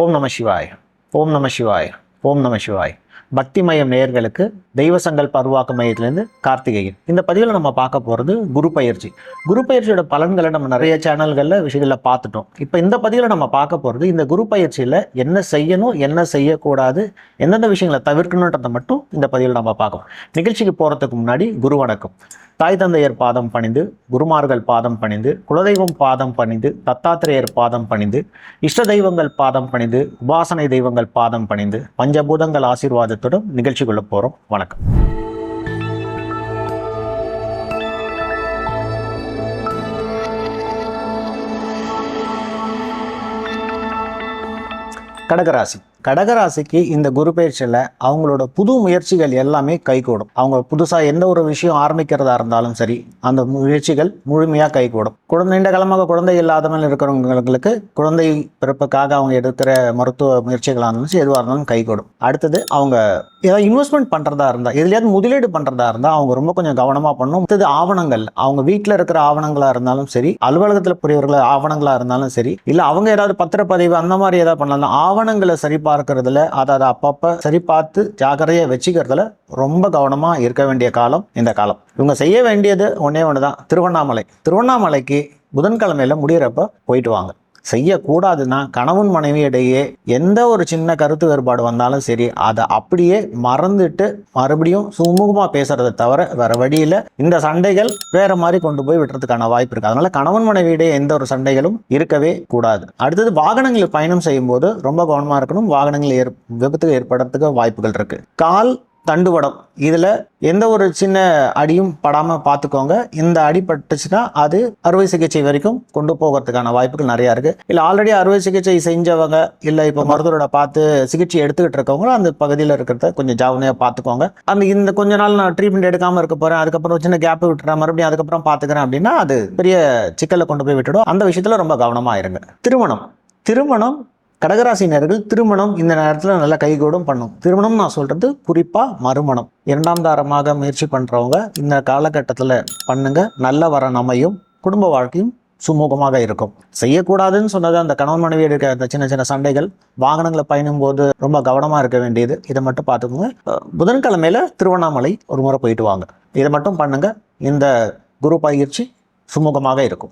ஓம் நம சிவாய் ஓம் நம சிவாய் ஓம் நம சிவாய். பக்தி மயம் நேயர்களுக்கு தெய்வ சங்கல் பருவாக்க மையத்திலேருந்து கார்த்திகேயன். இந்த பதிவில் நம்ம பார்க்க போகிறது குரு பயிற்சி. குரு பயிற்சியோட பலன்களை நம்ம நிறைய சேனல்களில் விஷயங்களில் பார்த்துட்டோம். இப்போ இந்த பதிவில் நம்ம பார்க்க போகிறது இந்த குரு பயிற்சியில் என்ன செய்யணும் என்ன செய்யக்கூடாது எந்தெந்த விஷயங்களை தவிர்க்கணுன்றதை மட்டும் இந்த பதிவில் நம்ம பார்க்கணும் நிகழ்ச்சிக்கு போகிறதுக்கு முன்னாடி குரு வணக்கம். தாய் தந்தையர் பாதம் பணிந்து குருமார்கள் பாதம் பணிந்து குலதெய்வம் பாதம் பணிந்து தத்தாத்திரேயர் பாதம் பணிந்து இஷ்ட தெய்வங்கள் பாதம் பணிந்து உபாசனை தெய்வங்கள் பாதம் பணிந்து பஞ்சபூதங்கள் ஆசீர்வாதத்துடன் கொள்ள போகிறோம் வணக்கம். கடகராசி. கடகராசிக்கு இந்த குரு பயிற்சியில் அவங்களோட புது முயற்சிகள் எல்லாமே கைகூடும். அவங்க புதுசாக எந்த ஒரு விஷயம் ஆரம்பிக்கிறதா இருந்தாலும் சரி அந்த முயற்சிகள் முழுமையாக கைகூடும். குழந்தை நீண்ட காலமாக குழந்தை இல்லாதவங்க இருக்கிறவங்களுக்கு குழந்தை பிறப்புக்காக அவங்க எடுக்கிற மருத்துவ முயற்சிகளாக இருந்தாலும் சரி எதுவாக இருந்தாலும் கைகூடும் அடுத்தது அவங்க ஏதாவது இன்வெஸ்ட்மெண்ட் பண்ணுறதா இருந்தால் எதுலையாவது முதலீடு பண்ணுறதா இருந்தால் அவங்க ரொம்ப கொஞ்சம் கவனமாக பண்ணணும். அடுத்தது ஆவணங்கள். அவங்க வீட்டில் இருக்கிற ஆவணங்களாக இருந்தாலும் சரி அலுவலகத்தில் புரியவர்கள் ஆவணங்களாக இருந்தாலும் சரி இல்லை அவங்க ஏதாவது பத்திரப்பதிவு அந்த மாதிரி ஏதாவது பண்ணலாம். ஆவணங்களை சரி பார்க்கறதுல அதாவது அப்பப்போ சரி பார்த்து ஜாக்கிரதையாக வச்சுக்கிறதுல ரொம்ப கவனமாக இருக்க வேண்டிய காலம் இந்த காலம். இவங்க செய்ய வேண்டியது ஒன்றே ஒன்று தான் திருவண்ணாமலை. திருவண்ணாமலைக்கு புதன்கிழமையில முடிகிறப்ப போயிட்டு வாங்க. செய்யக்கூடாதுன்னா கணவன் மனைவி இடையே எந்த ஒரு சின்ன கருத்து வேறுபாடு வந்தாலும் சரி அதை அப்படியே மறந்துட்டு மறுபடியும் சுமூகமாக பேசுறதை தவிர வேற வழியில் இந்த சண்டைகள் வேற மாதிரி கொண்டு போய் விடுறதுக்கான வாய்ப்பு இருக்கு. அதனால கணவன் மனைவி இடையே எந்த ஒரு சண்டைகளும் இருக்கவே கூடாது. அடுத்தது வாகனங்களில் பயணம் செய்யும்போது ரொம்ப கவனமாக இருக்கணும். வாகனங்கள் ஏற் விபத்துக்கு ஏற்படுறதுக்கு வாய்ப்புகள் இருக்கு. கால் தண்டுவடம். இதில் எந்த ஒரு சின்ன அடியும் படாமல் பார்த்துக்கோங்க இந்த அடி பட்டுச்சுன்னா அது அறுவை சிகிச்சை வரைக்கும் கொண்டு போகிறதுக்கான வாய்ப்புகள் நிறையா இருக்குது இல்லை ஆல்ரெடி அறுவை சிகிச்சை செஞ்சவங்க இல்லை இப்போ மருத்துவரோட பார்த்து சிகிச்சை எடுத்துக்கிட்டு இருக்கவங்க அந்த பகுதியில் இருக்கிறத கொஞ்சம் ஜாவனையாக பார்த்துக்கோங்க அந்த இந்த கொஞ்ச நாள் நான் ட்ரீட்மெண்ட் எடுக்காமல் இருக்க போகிறேன் அதுக்கப்புறம் சின்ன கேப் விட்டுறேன் மறுபடியும் அதுக்கப்புறம் பார்த்துக்கிறேன் அப்படின்னா அது பெரிய சிக்கலை கொண்டு போய் விட்டுடும். அந்த விஷயத்தில் ரொம்ப கவனமாக இருங்க. திருமணம். திருமணம் கடகராசினர்கள் திருமணம் இந்த நேரத்தில் நல்லா கைகூடும் பண்ணும். திருமணம் நான் சொல்கிறது குறிப்பாக மறுமணம். இரண்டாம் தாரமாக முயற்சி பண்ணுறவங்க இந்த காலகட்டத்தில் பண்ணுங்க. நல்ல வரன் அமையும். குடும்ப வாழ்க்கையும் சுமூகமாக இருக்கும். செய்யக்கூடாதுன்னு சொன்னது அந்த கணவன் மனைவி இருக்க அந்த சின்ன சின்ன சண்டைகள் வாகனங்களை பயணம் போது ரொம்ப கவனமாக இருக்க வேண்டியது. இதை மட்டும் பார்த்துக்கோங்க. அஹ் புதன்கிழமையில திருவண்ணாமலை ஒரு முறை போயிட்டு வாங்க. இதை மட்டும் பண்ணுங்க. இந்த குரு பயிற்சி சுமூகமாக இருக்கும்.